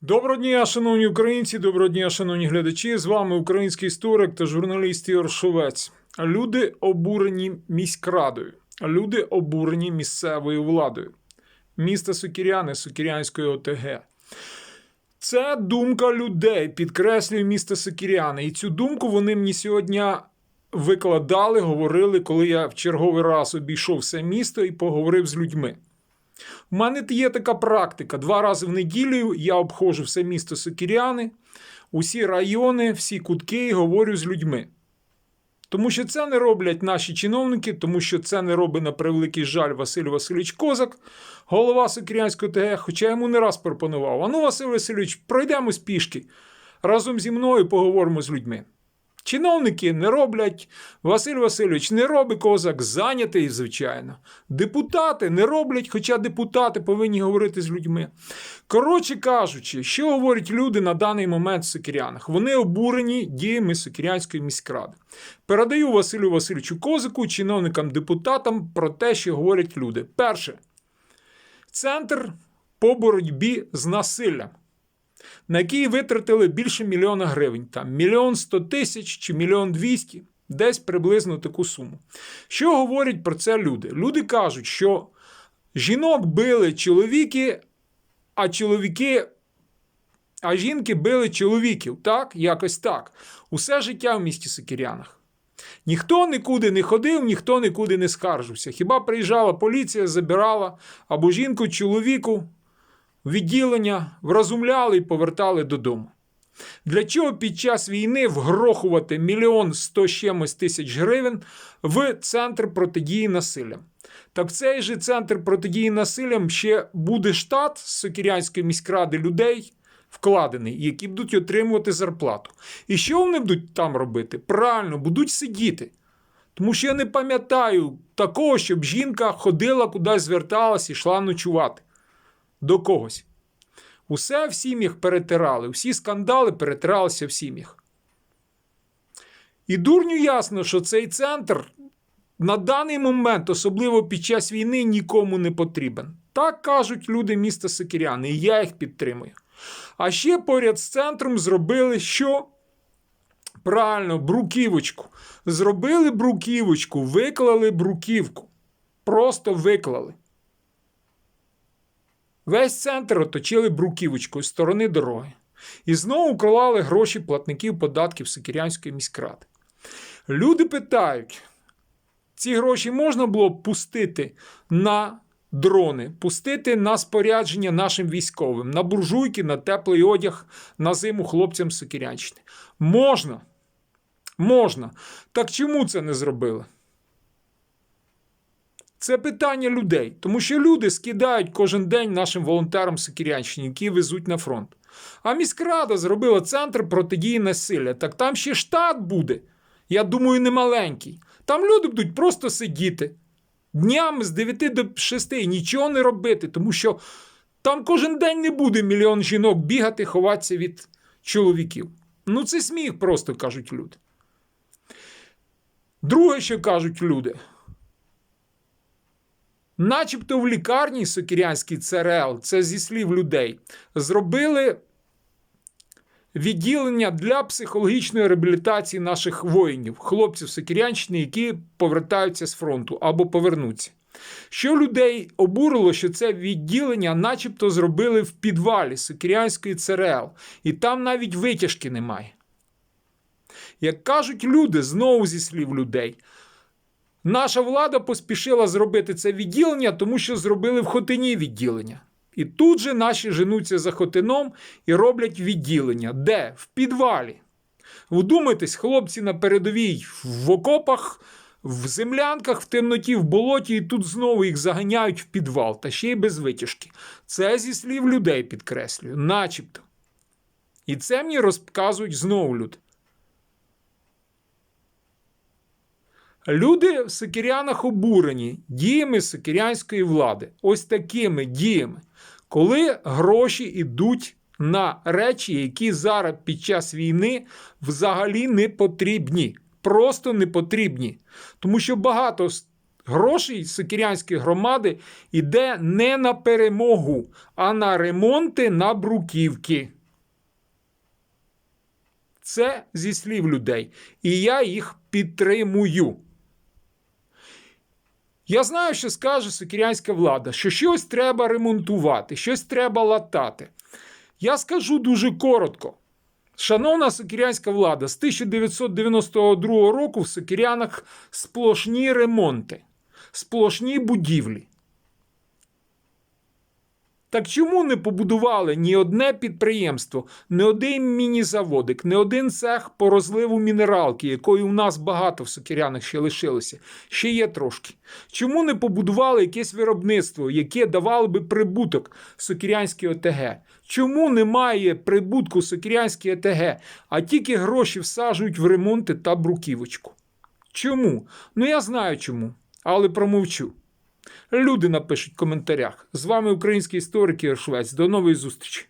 Доброго дня, шановні українці, доброго дня, шановні глядачі. З вами український історик та журналіст Ігор Шовець. Люди обурені міськрадою, люди обурені місцевою владою. Місто Сокіряни, Сокірянської ОТГ. Це думка людей, підкреслює місто Сокіряни. І цю думку вони мені сьогодні викладали, говорили, коли я в черговий раз обійшов все місто і поговорив з людьми. У мене є така практика. Два рази в неділю я обходжу все місто Сокіряни, усі райони, всі кутки і говорю з людьми. Тому що це не роблять наші чиновники, тому що це не робить на превеликий жаль Василь Васильович Козак, голова Сокірянської ТГ, хоча йому не раз пропонував. А ну, Василь Васильович, пройдемо з пішки. Разом зі мною поговоримо з людьми. Чиновники не роблять, Василь Васильович не робить козак, зайнятий, звичайно. Депутати не роблять, хоча депутати повинні говорити з людьми. Коротше кажучи, що говорять люди на даний момент в Сокірянах? Вони обурені діями Сокірянської міськради. Передаю Василю Васильовичу Козаку, чиновникам, депутатам про те, що говорять люди. Перше, центр по боротьбі з насиллям на який витратили більше мільйона гривень, там мільйон сто тисяч чи мільйон двісті, десь приблизно таку суму. Що говорять про це люди? Люди кажуть, що жінок били чоловіки, а чоловіки. А жінки били чоловіків, так? Якось так. Усе життя в місті Сокірянах. Ніхто нікуди не ходив, ніхто нікуди не скаржився. Хіба приїжджала поліція, забирала або жінку, чоловіку, відділення врозумляли і повертали додому. Для чого під час війни вгрохувати мільйон сто чимось тисяч гривень в центр протидії насиллям? Так цей же центр протидії насиллям ще буде штат з Сокірянської міськради людей вкладений, які будуть отримувати зарплату. І що вони будуть там робити? Правильно, будуть сидіти. Тому що я не пам'ятаю такого, щоб жінка ходила кудись зверталась і йшла ночувати до когось. Усе в сім'ях перетирали, всі скандали перетиралися в сім'ях. І дурню ясно, що цей центр на даний момент, особливо під час війни, нікому не потрібен. Так кажуть люди міста Сокіряни, і я їх підтримую. А ще поряд з центром зробили що? Правильно, бруківочку. Зробили бруківочку, виклали бруківку. Просто виклали. Весь центр оточили бруківочкою з сторони дороги. І знову клали гроші платників податків Сокірянської міськради. Люди питають: ці гроші можна було б пустити на дрони, пустити на спорядження нашим військовим, на буржуйки, на теплий одяг, на зиму хлопцям Сокірянщини? Можна. Можна. Так чому це не зробили? Це питання людей, тому що люди скидають кожен день нашим волонтерам Сокірянщині, які везуть на фронт. А міськрада зробила центр протидії насилля. Так там ще штат буде. Я думаю, не маленький. Там люди будуть просто сидіти днями з 9 до 6 і нічого не робити, тому що там кожен день не буде мільйон жінок бігати, ховатися від чоловіків. Ну, це сміх, просто кажуть люди. Друге, що кажуть люди. Начебто в лікарні Сокірянській ЦРЛ, це зі слів людей, зробили відділення для психологічної реабілітації наших воїнів, хлопців Сокірянщини, які повертаються з фронту або повернуться. Що людей обурило, що це відділення начебто зробили в підвалі Сокірянської ЦРЛ, і там навіть витяжки немає. Як кажуть люди, знову зі слів людей, Наша влада поспішила зробити це відділення, тому що зробили в Хотині відділення. І тут же наші женуться за Хотином і роблять відділення. Де? В підвалі. Вдумайтесь, хлопці на передовій в окопах, в землянках, в темноті, в болоті, і тут знову їх заганяють в підвал, та ще й без витяжки. Це зі слів людей підкреслюю, начебто. І це мені розказують знову люди. Люди в Сокірянах обурені діями сокірянської влади. Ось такими діями, коли гроші йдуть на речі, які зараз під час війни взагалі не потрібні. Просто не потрібні. Тому що багато Грошей Сокірянської громади йде не на перемогу, а на ремонти на бруківки. Це зі слів людей. І я їх підтримую. Я знаю, що скаже сокірянська влада, що щось треба ремонтувати, щось треба латати. Я скажу дуже коротко. Шановна сокірянська влада, з 1992 року в Сокірянах сплошні ремонти, сплошні будівлі. Так чому не побудували ні одне підприємство, ні один міні-заводик, ні один цех по розливу мінералки, якої у нас багато в Сокірянах ще лишилося, ще є трошки. Чому не побудували якесь виробництво, яке давало би прибуток Сокірянській ОТГ? Чому немає прибутку Сокірянській ОТГ, а тільки гроші всаджують в ремонти та бруківочку? Чому? Ну я знаю чому, але промовчу. Люди напишуть в коментарях. З вами український історик Ігор Швець. До нової зустрічі.